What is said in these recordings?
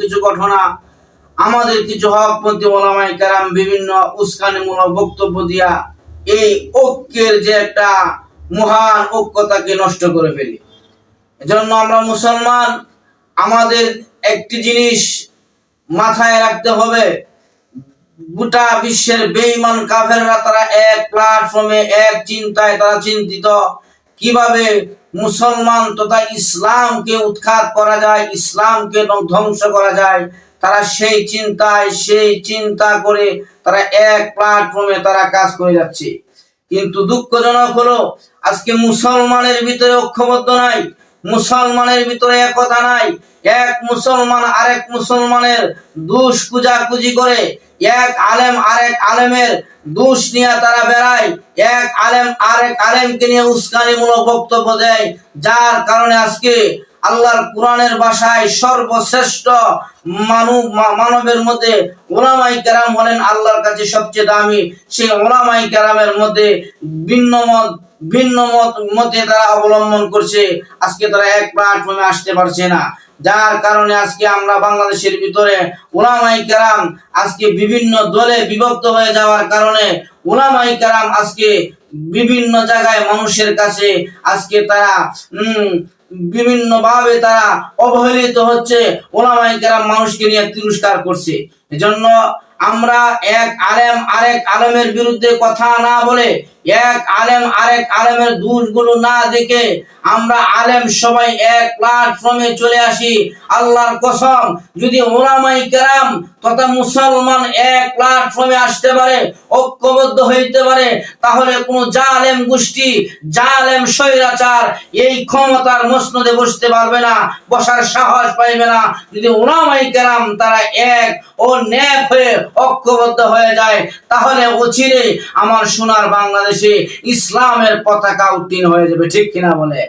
কিছু ঘটনা, আমাদের কিছু হকপন্থী ওলামাই কারাম বিভিন্ন উস্কানিমূলক বক্তব্য দিয়া এই ঐক্যের যে একটা মহান ঐক্যতাকে নষ্ট করে ফেলি। এজন্য আমরা মুসলমান, আমাদের একটি জিনিস মাথায় রাখতে হবে, গোটা বিশ্বের বেঈমান কাফেররা তারা এক প্ল্যাটফর্মে এক চিন্তায় তারা চিন্তিত। কীভাবে মুসলমান তথা ইসলামকে উৎখাত করা যায়, ইসলামকে ধ্বংস করা যায়, তারা সেই চিন্তায়, সেই চিন্তা করে তারা এক প্ল্যাটফর্মে তারা কাজ করে যাচ্ছে। কিন্তু দুঃখজনক হলো, আজকে মুসলমানের ভিতরে ঐক্যবদ্ধ নাই। মুসলমানের ভিতরে একতা নাই। এক মুসলমান আরেক মুসলমানের দুষ কুজাকুজি করে। এক আলেম আরেক আলেমের দুষ নিয়ে তারা বেড়ায়। এক আলেম আরেক আলেমকে নিয়ে উস্কানিমূলক বক্তব্য দেয়। যার কারণে আজকে আল্লাহর কোরআনের ভাষায় সর্বশ্রেষ্ঠ মানব মানবের মধ্যে ওলামাই কেরাম হলেন আল্লাহর কাছে সবচেয়ে দামি। সেই ওলামাই কেরামের মধ্যে ভিন্ন মত ভিন্ন মত তারা অবলম্বন করছে। আজকে তারা এক প্ল্যাটফর্মে আসতে পারছে না। যার কারণে আজকে আমরা বাংলাদেশের ভিতরে ওলামাই কেরাম আজকে বিভিন্ন দলে বিভক্ত হয়ে যাওয়ার কারণে ওলামাই কেরাম আজকে বিভিন্ন জায়গায় মানুষের কাছে আজকে তারা, উম বিভিন্ন ভাবে তারা অবহেলিত হচ্ছে। ওলামাই কেরাম মানুষকে নিয়ে তিরস্কার করছে। এজন্য আমরা এক আলেম আরেক আলেমের বিরুদ্ধে কথা না বলে এক আলেম আরেক আলেমের দোষগুলো না দেখে আমরা আলেম সবাই এক প্ল্যাটফর্মে চলে আসি। আল্লাহর কসম, যদি ওলামাই কেরাম তথা মুসলমান এক প্ল্যাটফর্মে আসতে পারে, ঐক্যবদ্ধ হইতে পারে, তাহলে কোনো জালেম গোষ্ঠী, জালেম স্বৈরাচার এই ক্ষমতার মসনদে বসতে পারবে না, বসার সাহস পাইবে না। যদি ওলামাই কেরাম তারা এক ও ন্যাক হয়ে ঐক্যবদ্ধ হয়ে যায়, তাহলে অচিরে আমার সোনার বাংলাদেশে ইসলামের পতাকা উত্তীর্ণ হয়ে যাবে, ঠিক কিনা বলে?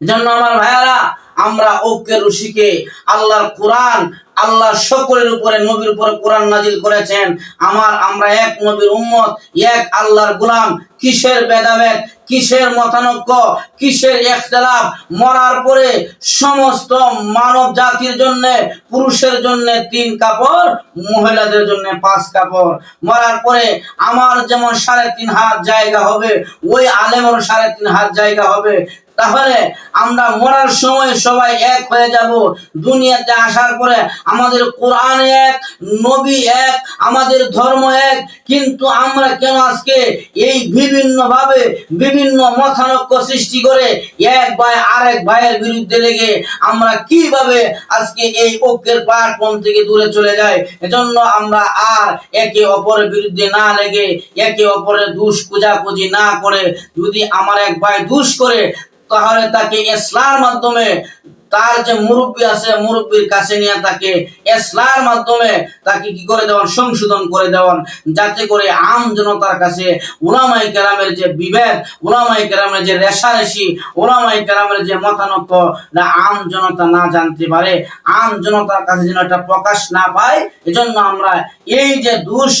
জন্য আমার ভাইয়ারা, আমরা ঐক্যের রশিকে আল্লাহর কোরআন আল্লাহ সকলের উপরে, নবীর উপরে কোরআন নাজিল করেছেন। আমার, আমরা এক নবীর উম্মত, এক আল্লাহর গোলাম। কিসের ভেদাভেদ? কিসের মতানৈক্য? কিসের ইখতিলাফ? মরার পরে সমস্ত মানব জাতির জন্য, পুরুষের জন্য তিন কাপড়, মহিলাদের জন্য পাঁচ কাপড়। মরার পরে আমার যেমন সাড়ে তিন হাত জায়গা হবে, ওই আলেমেরও সাড়ে তিন হাত জায়গা হবে। তাহলে আমরা মরার সময় সবাই এক হয়ে যাব। দুনিয়াতে আসার পরে আমাদের কোরআন এক, নবী এক, আমাদের ধর্ম এক। কিন্তু আমরা কেন আজকে এই বিভিন্ন ভাবে বিভিন্ন মতানৈক্য সৃষ্টি করে এক ভাই আরেক ভাইয়ের বিরুদ্ধে লেগে আমরা কীভাবে আজকে এই ঐক্যের প্ল্যাটফর্ম থেকে দূরে চলে যাই? এজন্য আমরা আর একে অপরের বিরুদ্ধে না লেগে, একে অপরের দুষ কুজাকুজি না করে যদি আমার এক ভাই দুষ করে তাহলে তাকে ইসলার মাধ্যমে তার যে মুরব্বী আছে, মুরব্বীর কাছে নিয়ে তাকে ইসলার মাধ্যমে তাকে কি করে দেওয়ান? সংশোধন করে দেওয়ান। যাতে করে আম জনতার কাছে ওলামাই কেরামের যে বিভেদ ওলামাই কেরামের যে রেশারেশি ওলামাই কেরামের যে মতানৈক্য আম জনতা না জানতে পারে, আম জনতার কাছে যেন এটা প্রকাশ না পায়, এজন্য আমরা এই যে দুষ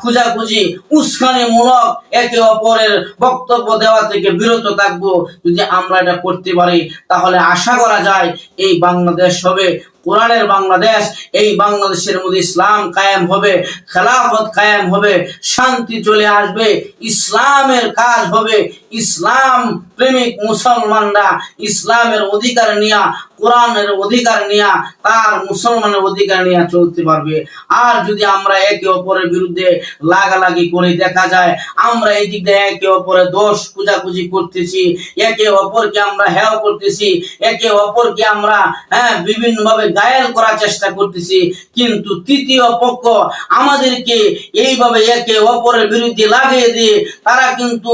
খুঁজাখুঁজি উস্কানিমূলক একে অপরের বক্তব্য দেওয়া থেকে বিরত থাকব। যদি আমরা এটা করতে পারি, তাহলে আশা করা যায় এই বাংলাদেশ হবে কোরআনের বাংলাদেশ, এই বাংলাদেশের মধ্যে ইসলাম কায়েম হবে, খেলাফত কায়েম হবে, শান্তি চলে আসবে, ইসলামের কাজ হবে। ইসলাম প্রেমিক মুসলমানরা ইসলামের অধিকার নিয়া, কোরআনের অধিকার নিয়া, তার মুসলমানের অধিকার নিয়ে চলতে পারবে। আর যদি আমরা একে অপরের বিরুদ্ধে লাগালাগি করে দেখা যায়, আমরা এই দিক দিয়ে একে অপরের দোষ কুজাকুজি করতেছি, একে অপরকে আমরা হেয় করতেছি, একে অপরকে আমরা হ্যাঁ বিভিন্ন গায়েল করার চেষ্টা করতেছি, কিন্তু তৃতীয় পক্ষ আমাদেরকে এইভাবে একে অপরের বিরুদ্ধে লাগিয়ে দিয়ে তারা কিন্তু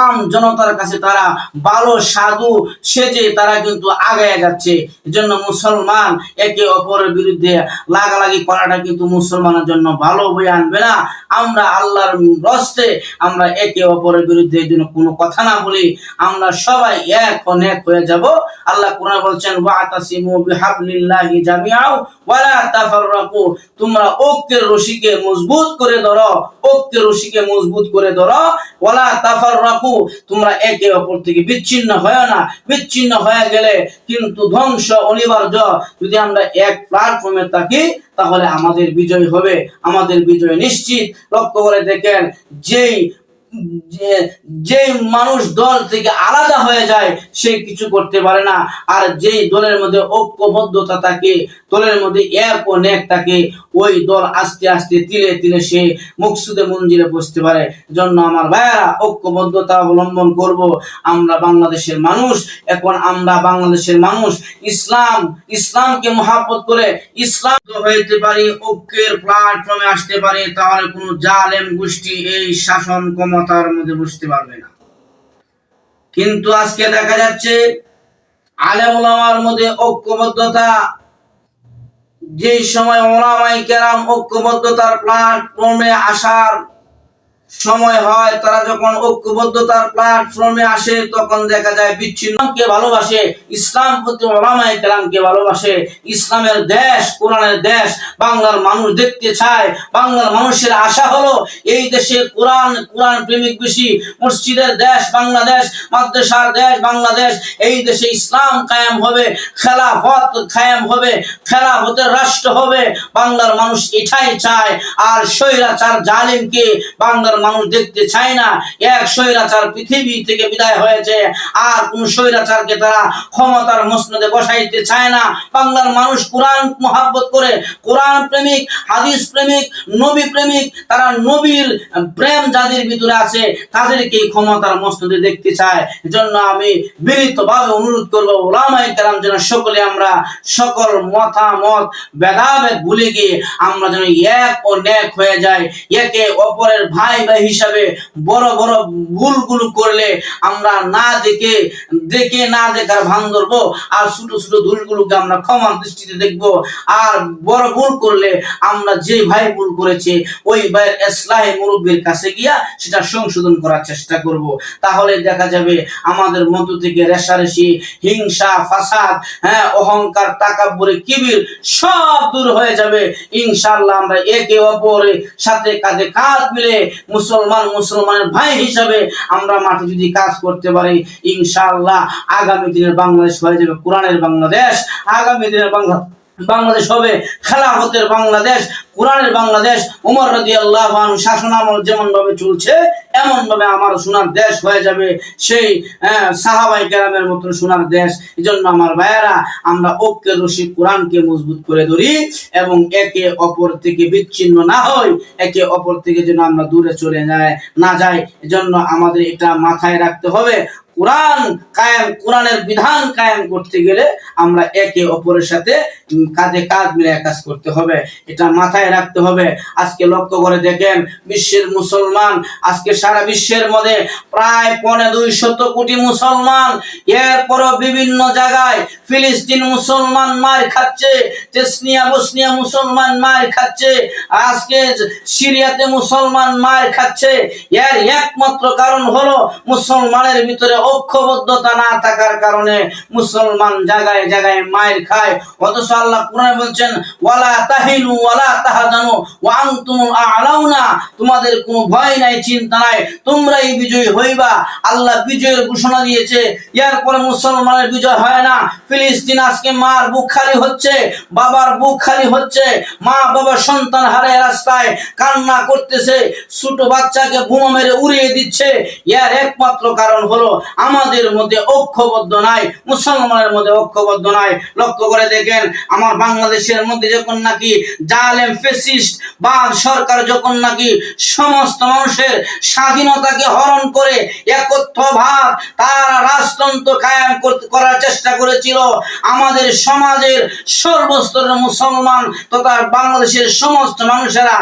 আম জনতার কাছে তারা ভালো, সাধু সেজে তারা কিন্তু আগায় যাচ্ছে। এজন্য মুসলমান একে অপরের বিরুদ্ধে লাগালাগি করাটা কিন্তু মুসলমানের জন্য ভালো বই আনবে না। আমরা আল্লাহর রস্তে আমরা একে অপরের বিরুদ্ধে এই জন্য কোনো কথা না বলি, আমরা সবাই এক অনেক হয়ে যাব। আল্লাহ কোরআন বলছেন ওয়াতাসিমু বিহাবলিল্লাহি জামিআউ ওয়ালা তাফাররাকু। তোমরা ঐক্যের রশিকে মজবুত করে ধরো ঐক্যের রশিকে মজবুত করে ধরো, ওয়ালা তাফাররাকু। তোমরা একে অপর থেকে বিচ্ছিন্ন হয় না। বিচ্ছিন্ন হয়ে গেলে কিন্তু ধ্বংস অনিবার্য। যদি আমরা এক প্ল্যাটফর্মে থাকি, তাহলে আমাদের বিজয় হবে। আমাদের বিজয় নিশ্চিত। লক্ষ্য করে দেখেন, যেই যে যে মানুষ দল থেকে আলাদা হয়ে যায়, সে কিছু করতে পারে না। আর যেই দলের মধ্যে ঐক্যবদ্ধতা থাকে, দলের মধ্যে এক ও নেক থাকে, ওই দল আস্তে আস্তে তিলে তিলে সে মুকসুদে মঞ্জিলে বসতে পারে। জন্য আমার ভাইয়ারা, ঐক্যবদ্ধতা অবলম্বন করব। আমরা বাংলাদেশের মানুষ, এখন আমরা বাংলাদেশের মানুষ। ইসলাম, ইসলামকে মহাব্বত করে ইসলাম হইতে পারি, ঐক্যের প্ল্যাটফর্মে আসতে পারে, তাহলে কোনো জালেম গোষ্ঠী এই শাসন ক্ষমতার মধ্যে বসতে পারবে না। কিন্তু আজকে দেখা যাচ্ছে আলেম ওলামার মধ্যে ঐক্যবদ্ধতা যে সময় ওলামাই কেরাম ঐক্যবদ্ধতার প্ল্যাটফর্মে আসার সময় হয়, তারা যখন ঐক্যবদ্ধতার প্ল্যাটফর্মে আসে, তখন দেখা যায় বিচ্ছিন্নকে ভালোবাসে, ইসলাম প্রতি ওলামায়ে কেরামকে ভালোবাসে। ইসলামের দেশ, কোরআনের দেশ, বাংলার মানুষ দেখতে চায়, বাংলার মানুষের আশা হলো এই দেশে কোরআন কোরআন প্রেমিক বেশি, মসজিদের দেশ, বাংলাদেশ, মাদ্রাসার দেশ, বাংলাদেশ, এই দেশে ইসলাম কায়েম হবে, খেলাফত কায়েম হবে, খেলাফতের রাষ্ট্র হবে, বাংলার মানুষ এটাই চায়, আর স্বৈরাচার জালিমকে বাংলার মানুষ দেখতে চায় না। এক স্বৈরাচার পৃথিবী থেকে বিদায় হয়েছে। আর কোন স্বৈরাচারকে তারা ক্ষমতার মসনদে বসাইতে চায় না। বাংলার মানুষ কোরআন মহাব্বত করে, কোরআন প্রেমিক, হাদিস প্রেমিক, নবী প্রেমিক, তারা নবীর প্রেম যাদের ভিতরে আছে তাদেরকে ক্ষমতার মসনদে দেখতে চায়। জন্য আমি বিনীতভাবে অনুরোধ করব ওলামাই কেরাম যেন সকলে আমরা সকল মতামত, ভেদাভেদ ভুলে গিয়ে আমরা যেন এক ও ন্যাক হয়ে যাই। একে অপরের ভাই ভাই হিসাবে বড় বড় ভুলগুলো করলে আমরা না দেখে দেখে না দেখার ভান ধরবো আর ছোট ছোট ভুলগুলোকে আমরা ক্ষমার দৃষ্টিতে দেখব। আর বড় ভুল করলে আমরা যে ভাই ভুল করেছে, ওই ভাইয়ের এসলাহে মুরব্বীর কাছে গিয়া সেটা সংশোধন করার চেষ্টা করব। তাহলে দেখা যাবে আমাদের মধ্য থেকে রেশারেশি, হিংসা, ফাসাদ হ্যাঁ অহংকার, তাকাব্বরে, কিবির সব দূর হয়ে যাবে। ইনশাআল্লাহ আমরা একে অপরের সাথে কাঁধে কাঁধ মিলে মুসলমান মুসলমানের ভাই হিসাবে আমরা মাঠে যদি কাজ করতে পারি, ইনশাআল্লাহ আগামী দিনের বাংলাদেশ হয়ে যাবে কোরআনের বাংলাদেশ। আগামী দিনের বাংলা বাংলাদেশ হবে। খেলাফতের বাংলাদেশ, কোরআনের বাংলাদেশ, উমর রাজি আল্লাহ শাসন আমল যেমন ভাবে চলছে এমন ভাবে আমার সোনার দেশ হয়ে যাবে। সেই সাহাবাই কেরামের মতন সোনার দেশ। এই জন্য আমার ভাইয়েরা, আমরা ঐক্যের রশি কোরআনকে মজবুত করে ধরি এবং একে অপর থেকে বিচ্ছিন্ন না হই, একে অপর থেকে যেন আমরা দূরে চলে যায় না যাই। এজন্য আমাদের এটা মাথায় রাখতে হবে। কোরআন কায়েম, কোরআনের বিধান কায়েম করতে গেলে আমরা একে অপরের সাথে কাঁধে কাঁধ মিলে কাজ করতে হবে। এটা মাথায় রাখতে হবে। আজকে লক্ষ্য করে দেখেন, বিশ্বের মুসলমান, আজকে সারা বিশ্বের মধ্যে প্রায় পনে দুই শত কোটি মুসলমান। এরপরও বিভিন্ন জায়গায় ফিলিস্তিন মুসলমান মার খাচ্ছে, চেসনিয়া, বসনিয়া মুসলমান মার খাচ্ছে, আজকে সিরিয়াতে মুসলমান মার খাচ্ছে। এর একমাত্র কারণ হলো মুসলমানের ভিতরে ঐক্যবদ্ধতা না থাকার কারণে মুসলমান জায়গায় জায়গায় মায়ের খায়। অথচ আল্লাহ বলছেন, ওয়ালা তাহিনু ওয়ালা তোমাদের কোনো ভয় নাই, চিন্তা নাই, তোমরাই বিজয়ী হইবা। আল্লাহ বিজয়ের ঘোষণা দিয়েছে এরপরে মুসলমানের বিজয় হয় না। ফিলিস্তিন আজকে মার বুক খালি হচ্ছে, বাবার বুক খালি হচ্ছে, মা বাবা সন্তান হারে রাস্তায়, কান্না করতেছে, ছোট বাচ্চাকে বোমা মেরে উড়িয়ে দিচ্ছে। এর একমাত্র কারণ হলো আমাদের মধ্যে ঐক্যবদ্ধ নাই, মুসলমানের মধ্যে ঐক্যবদ্ধ নাই। লক্ষ্য করে দেখেন, আমার বাংলাদেশের মধ্যে যখন নাকি জালেম ফেসিস্ট বা সরকার যখন নাকি সমস্ত মানুষের স্বাধীনতাকে হরণ করে একত্র ভাব তারা রাজতন্ত্র কায়েম করার চেষ্টা করেছিল, আমাদের সমাজের সর্বস্তরের মুসলমান তথা বাংলাদেশের সমস্ত মানুষেরা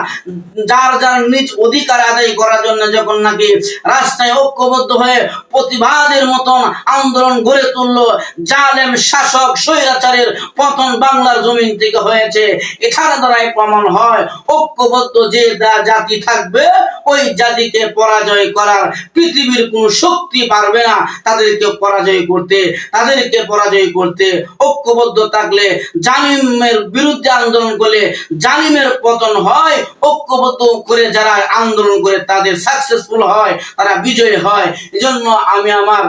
যার যার নিজ অধিকার আদায় করার জন্য যখন নাকি রাস্তায় ঐক্যবদ্ধ হয়ে প্রতিবাদ জিহাদের মতন আন্দোলন গড়ে তুললো। জালেম, শাসক, স্বৈরাচারের পতন বাংলার জমিন থেকে হয়েছে। এখানে দ্বারাই প্রমাণ হয়, ঐক্যবদ্ধ যে জাতি থাকবে ওই জাতিকে পরাজয় করার পৃথিবীর কোন শক্তি পারবে না। তাদেরকে পরাজয় করতে, তাদেরকে পরাজয় করতে, ঐক্যবদ্ধ থাকলে জামিমের বিরুদ্ধে আন্দোলন করলে জামিমের পতন হয়। ঐক্যবদ্ধ করে যারা আন্দোলন করে তাদের সাকসেসফুল হয়, তারা বিজয়ী হয়। এজন্য আমি আমার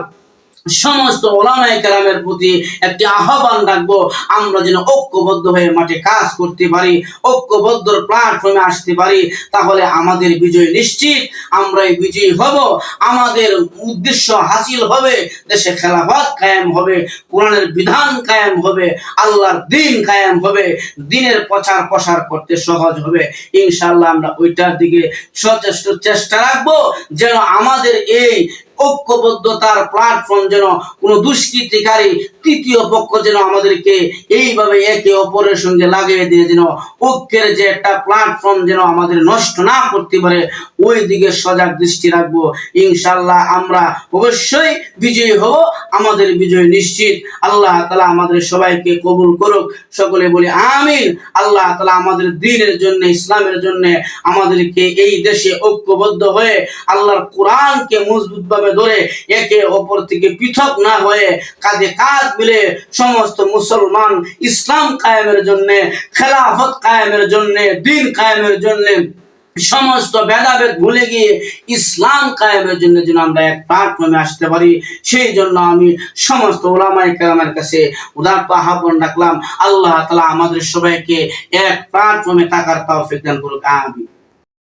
সমস্ত ওলামাই কালামের প্রতি একটি আহ্বান রাখব, আমরা যেন ঐক্যবদ্ধ হয়ে মাঠে কাজ করতে পারি, ঐক্যবদ্ধ প্ল্যাটফর্মে আসতে পারি, তাহলে আমাদের বিজয় নিশ্চিত আমরা এই বিজয়ী হব, আমাদের উদ্দেশ্য হাসিল হবে, দেশে খেলাফত কায়েম হবে, কোরআনের বিধান কায়েম হবে, আল্লাহর দিন কায়েম হবে, দিনের প্রচার প্রসার করতে সহজ হবে। ইনশাল্লাহ আমরা ওইটার দিকে সচেষ্ট চেষ্টা রাখব, যেন আমাদের এই ঐক্যবদ্ধতার প্ল্যাটফর্ম যেন কোনো দুষ্কৃতিকারী তৃতীয় পক্ষ যেন আমাদেরকে এইভাবে একে অপরের সঙ্গে লাগিয়ে দিয়ে যেন ঐক্যের যে একটা প্ল্যাটফর্ম যেন আমাদের নষ্ট না করতে পারে ওই দিকে সজাগ দৃষ্টি রাখব। ইনশাল্লাহ আমরা অবশ্যই বিজয়ী হব, আমাদের বিজয় নিশ্চিত। আল্লাহ তালা আমাদের সবাইকে কবুল করুক, সকলে বলি আমিন। আল্লাহ তালা আমাদের দিনের জন্য, ইসলামের জন্য আমাদেরকে এই দেশে ঐক্যবদ্ধ হয়ে আল্লাহর কোরআনকে মজবুত ভাবে ধরে একে অপর থেকে পৃথক না হয়ে কাঁধে কাঁধ মিলে সমস্ত মুসলমান ইসলাম কায়েমের জন্য, খেলাফত কায়েমের জন্য, দিন কায়েমের জন্য সমস্ত ভেদাভেদ ভুলে গিয়ে ইসলাম কায়েমের জন্য যেন আমরা এক প্ল্যাটফর্মে আসতে পারি। সেই জন্য আমি সমস্ত ওলামাই কালামের কাছে উদার্ত আহ্বান রাখলাম। আল্লাহ তালা আমাদের সবাইকে এক প্ল্যাটফর্মে থাকার তাও দান করুক। আমি